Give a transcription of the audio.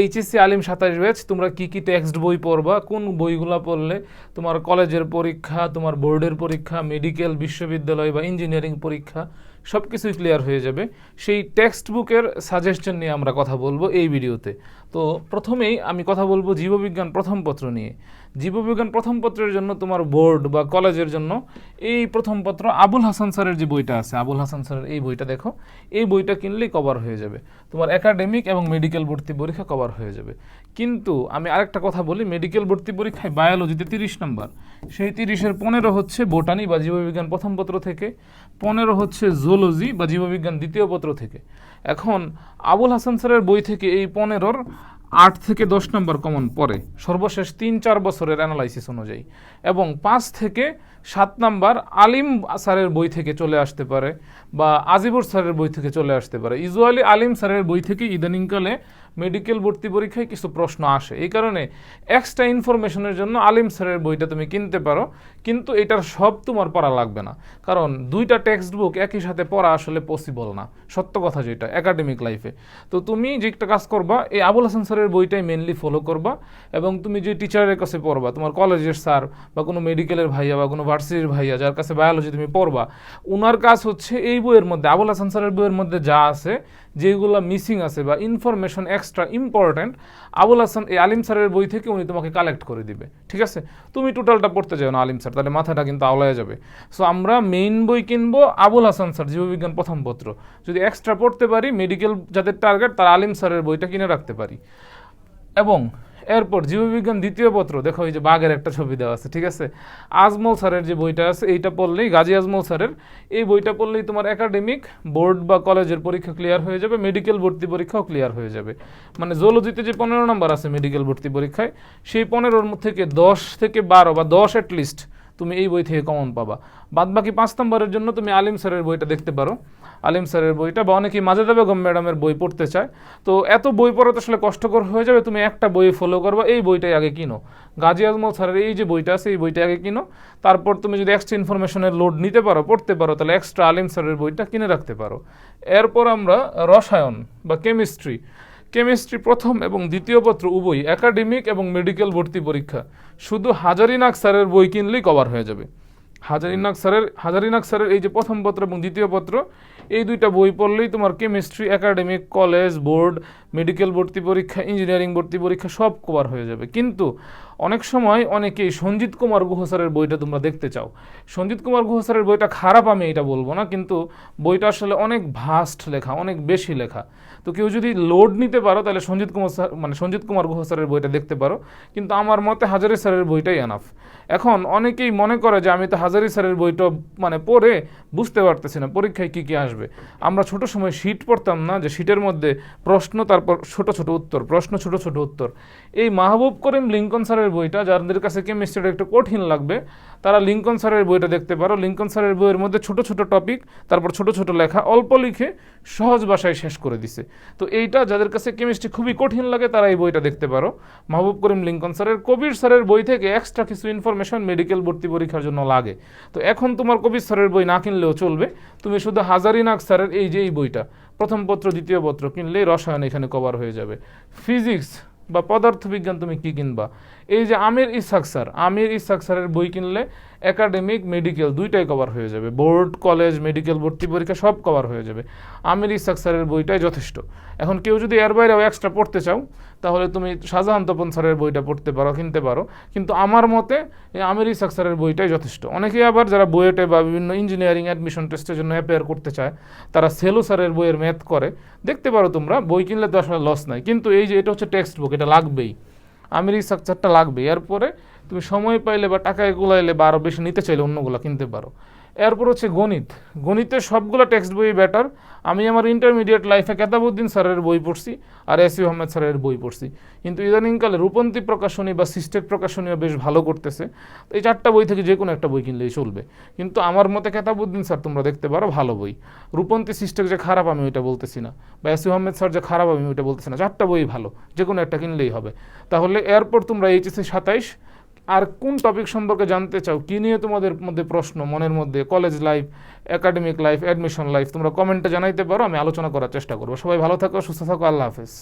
HSC আলিম সাতাশ batch তোমরা কি কি টেক্সট বই পড়বা, কোন বইগুলো পড়লে তোমার কলেজের পরীক্ষা, তোমার বোর্ডের পরীক্ষা মেডিকেল বিশ্ববিদ্যালয় বা ইঞ্জিনিয়ারিং পরীক্ষা সব কিছুই ক্লিয়ার হয়ে যাবে। সেই টেক্সট বুকের সাজেশন নিয়ে আমরা কথা বলব এই ভিডিওতে তো প্রথমেই আমি কথা বলব জীববিজ্ঞান প্রথম পত্র নিয়ে। জীববিজ্ঞান প্রথম পত্রের জন্য তোমার বোর্ড বা কলেজের জন্য এই প্রথম পত্র আবুল হাসান স্যারের যে বইটা আছে, আবুল হাসান স্যারের এই বইটা দেখো। এই বইটা কিনলেই কভার হয়ে যাবে। তোমার একাডেমিক এবং মেডিকেল ভর্তি পরীক্ষা কভার হয়ে যাবে। কিন্তু আমি আরেকটা কথা বলি, মেডিকেল ভর্তি পরীক্ষায় বায়োলজিতে তিরিশ নম্বর। সেই তিরিশের পনেরো হচ্ছে বোটানি বা জীববিজ্ঞান প্রথম পত্র থেকে, পনেরো হচ্ছে জুলজি বা জীববিজ্ঞান দ্বিতীয় পত্র থেকে। এখন আবুল হাসান স্যারের বই থেকে এই পনেরোর আট থেকে দশ নম্বর কমন পরে সর্বশেষ তিন, চার বছরের অ্যানালাইসিস অনুযায়ী। এবং পাঁচ থেকে সাত নাম্বার আলিম স্যারের বই থেকে চলে আসতে পারে বা আজিবুর স্যারের বই থেকে চলে আসতে পারে। ইউজুয়ালি আলিম স্যারের বই থেকে ইদানিংকালে মেডিকেল ভর্তি পরীক্ষায় কিছু প্রশ্ন আসে। এই কারণে এক্সট্রা ইনফরমেশনের জন্য আলিম স্যারের বইটা তুমি কিনতে পারো, কিন্তু এটার সব তোমার পড়া লাগবে না। কারণ দুইটা টেক্সট বুক একই সাথে পড়া আসলে পসিবল না। সত্য কথা যেটা একাডেমিক লাইফে তো তুমি যে একটা কাজ করবা, এই আবুল হাসান স্যারের বইটাই মেনলি ফলো করবা এবং তুমি যে টিচারের কাছে পড়বা, তোমার কলেজের স্যার বা কোনো মেডিকেলের ভাইয়া বা কোনো ভার্সিটির ভাইয়া যার কাছে বায়োলজি তুমি পড়বা, উনার কাজ হচ্ছে এই বইয়ের মধ্যে, আবুল হাসান স্যারের বইয়ের মধ্যে যা আছে, যেগুলো মিসিং আছে বা information extra important Abul Hasan এই আলিম স্যারের বই থেকে উনি তোমাকে কালেক্ট করে দিবে, ঠিক আছে? তুমি টোটালটা পড়তে যাও না আলিম স্যার, তাহলে মাথাটা কিন্তু আওলায় যাবে। সো আমরা মেইন বই কিনবো আবুল হাসান স্যার, জীববিজ্ঞান প্রথম পত্র। যদি এক্সট্রা পড়তে পারি মেডিকেল যাদের টার্গেট তার আলিম স্যারের বইটা কিনে রাখতে পারি। এবং এরপর জীববিজ্ঞান দ্বিতীয় পত্র, দেখো এই যে বাঘের একটা ছবি দেওয়া আছে, ঠিক আছে? আজমল স্যারের যে বইটা আছে, এইটা পড়লেই, গাজী আজমল স্যারের, এই বইটা পড়লেই তোমার একাডেমিক বোর্ড বা কলেজের পরীক্ষা ক্লিয়ার হয়ে যাবে মেডিকেল ভর্তি পরীক্ষাও ক্লিয়ার হয়ে যাবে। মানে জোলজিতে যে পনেরো নম্বর আছে মেডিকেল ভর্তি পরীক্ষায়, সেই পনেরোর থেকে দশ থেকে বারো বা দশ অ্যাটলিস্ট তুমি এই বই থেকে কমন পাবা। বাদ বাকি পাঁচ নম্বরের জন্য তুমি আলিম স্যারের বইটা দেখতে পারো। আলিম স্যারের বইটা বা অনেকেই মাজেদা বেগম ম্যাডামের বই পড়তে চায়। তো এত বই পড়া তো আসলে কষ্টকর হয়ে যাবে। তুমি একটা বই ফলো করবা, এই বইটাই আগে কিনো। গাজী আজমল স্যারের এই যে বইটা আছে, এই বইটা আগে কিনো। তারপর তুমি যদি এক্সট্রা ইনফরমেশনের লোড নিতে পারো, পড়তে পারো, তাহলে এক্সট্রা আলিম স্যারের বইটা কিনে রাখতে পারো। এরপর আমরা রসায়ন বা কেমিস্ট্রি কেমিস্ট্রি প্রথম এবং দ্বিতীয় পত্র উভয় একাডেমিক এবং মেডিকেল ভর্তি পরীক্ষা। শুধু হাজারিনাক স্যারের বই কিনলেই কভার হয়ে যাবে। হাজারিনাক স্যারের হাজারিনাক স্যারের এই যে প্রথম পত্র এবং দ্বিতীয় পত্র, এই দুইটা বই পড়লেই তোমার chemistry academic college board medical ভর্তি পরীক্ষা ইঞ্জিনিয়ারিং ভর্তি পরীক্ষা সব কভার হয়ে যাবে। কিন্তু অনেক সময় অনেকেই সঞ্জিত কুমার গুহ স্যারের বইটা তোমরা দেখতে চাও। সঞ্জিত কুমার গুহ স্যারের বইটা খারাপ আমি এটা বলব না, কিন্তু বইটা আসলে অনেক ভাস্ট লেখা, অনেক বেশি লেখা। তো কেউ যদি লোড নিতে পারো, তাহলে সঞ্জিত কুমার স্যার মানে সঞ্জিত কুমার গুহ স্যারের বইটা দেখতে পারো, কিন্তু আমার মতে হাজারি স্যারের বইটাই এনাফ এখন অনেকেই মনে করে যে আমি তো হাজারি স্যারের বইটা মানে পড়ে বুঝতে পারতেছি না, পরীক্ষায় কী কী আসবে। আমরা ছোট সময় শীট পড়তাম না, যে শীটের মধ্যে প্রশ্ন, তারপর ছোট ছোট উত্তর, প্রশ্ন ছোট ছোট উত্তর। এই মাহবুব করিম লিঙ্কন স্যারের বইটা, যাদের কাছে কেমিস্ট্রিটা একটু কঠিন লাগবে, তারা লিঙ্কন স্যারের বইটা দেখতে পারো। লিঙ্কন স্যারের বইয়ের মধ্যে ছোট ছোট টপিক তারপর ছোট ছোট লেখা, অল্প লিখে সহজ ভাষায় শেষ করে দিছে। তো এইটা যাদের কাছে কেমিস্ট্রি খুবই কঠিন লাগে, তারা এই বইটা দেখতে পারো। মাহবুব করিম লিঙ্কন স্যারের, কবির স্যারের বই থেকে এক্সট্রা কিছু ইনফরমেশন মেডিকেল ভর্তি পরীক্ষার জন্য লাগে। তো এখন তোমার কবির স্যারের বই না কিনলেও চলবে। তুমি শুধু হাজারিনাক স্যারের এই যে এই বইটা, প্রথম পত্র, দ্বিতীয় পত্র কিনলেই রসায়ন এখানে কভার হয়ে যাবে। ফিজিক্স বা পদার্থবিজ্ঞান তুমি কি কিনবা? এই যে আমির ইসাক স্যার, আমির ইসাক স্যারের বই কিনলে একাডেমিক মেডিকেল দুইটাই কভার হয়ে যাবে। বোর্ড, কলেজ মেডিকেল ভর্তি পরীক্ষা সব কভার হয়ে যাবে। আমির ইসাক স্যারের বইটাই যথেষ্ট। এখন কেউ যদি এর বাইরেও এক্সট্রা পড়তে চাও, তাহলে তুমি শাহজাহান তপন স্যারের বইটা পড়তে পারো, কিনতে পারো। কিন্তু আমার মতে, এই আমির ইসাক স্যারের বইটাই যথেষ্ট। অনেকেই আবার যারা বইয়েটে বা বিভিন্ন ইঞ্জিনিয়ারিং অ্যাডমিশন টেস্টের জন্য অ্যাপেয়ার করতে চায়, তারা সেলো স্যারের বইয়ের ম্যাথ করে। দেখতে পারো তোমরা, বই কিনলে তো আসলে লস নাই। কিন্তু এই যে এটা হচ্ছে টেক্সট বুক এটা লাগবেই। আমির স্ট্রাকচারটা লাগবে এরপরে তুমি সময় পাইলে বা টাকা এগুলাইলে বা আরও বেশি নিতে চাইলে অন্যগুলো কিনতে পারো। এরপর হচ্ছে গণিত। গণিতের সবগুলো টেক্সট বই বেটার আমি আমার ইন্টারমিডিয়েট লাইফে কেতাবুদ্দিন স্যারের বই পড়ছি আর এস ইউ আহমেদ স্যারের বই পড়ছি। কিন্তু ইদানিংকালে রূপন্তী প্রকাশনী বা সিস্টেক প্রকাশনীও বেশ ভালো করতেছে। এই চারটা বই থেকে যে কোনো একটা বই কিনলেই চলবে। কিন্তু আমার মতে কেতাবুদ্দিন স্যার তোমরা দেখতে পারো ভালো বই। রূপন্তী সিস্টেক যে খারাপ আমি ওইটা বলতেছি না। বা এস ইউ আহমেদ স্যার যে খারাপ আমি ওইটা বলতেছি না। চারটা বই ভালো। যে কোনো একটা কিনলেই হবে। তাহলে এরপর তোমরা এইচএসসি সাতাইশ আর কোন টপিক সম্পর্কে জানতে চাও, কী নিয়ে তোমাদের মধ্যে প্রশ্ন, মনের মধ্যে college life academic life admission life তোমরা কমেন্টে জানাইতে পারো, আমি আলোচনা করার চেষ্টা করব। সবাই ভালো থাকো, সুস্থ থাকো, আল্লাহ হাফেজ।